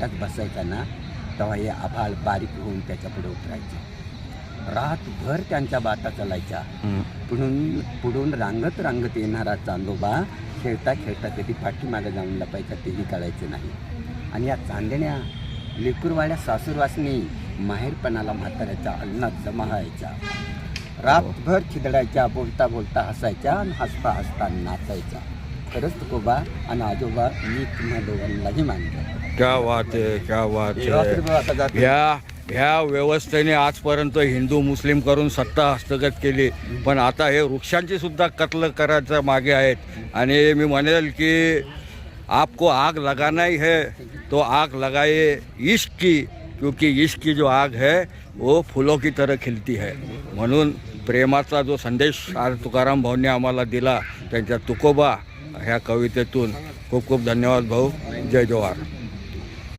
त्यात बसायचा ना तेव्हा हे आभाळ बारीक होऊन त्याच्या पुढे उतरायचं. रातभर त्यांच्या बाता चालायच्या. पुढून पुढून रांगत रांगत येणारा चांदोबा खेळता खेळता कधी पाठीमागं जाऊन लपायचा तेही कळायचं नाही. आणि या चांदण्या लेकूरवाड्या सासूरवासनी माहेरपणाला म्हाताऱ्याच्या अन्नात जमा व्हायच्या. रातभर खिदडायच्या बोलता बोलता हसायच्या आणि हसता हसता नाचायच्या. खरंच तुकोबा आणि आजोबा मी तुम्हा दोघांनाही मानतो क्या आहे क्या रात्री आहे बघ आता जातो. ह्या ह्या व्यवस्थेने आजपर्यंत हिंदू मुस्लिम करून सत्ता हस्तगत केली. पण आता हे वृक्षांची सुद्धा कत्ल करायच्या मागे आहेत. आणि मी म्हणेल की आपको आग लगाना ही है तो आग लगाए इश्क की क्योंकि इश्क की जो आग है वो फुलों की तरह खिलती है. म्हणून प्रेमाचा जो संदेश आज तुकाराम भाऊंनी आम्हाला दिला त्यांच्या तुकोबा ह्या कवितेतून खूप खूप धन्यवाद भाऊ. जय जवाहर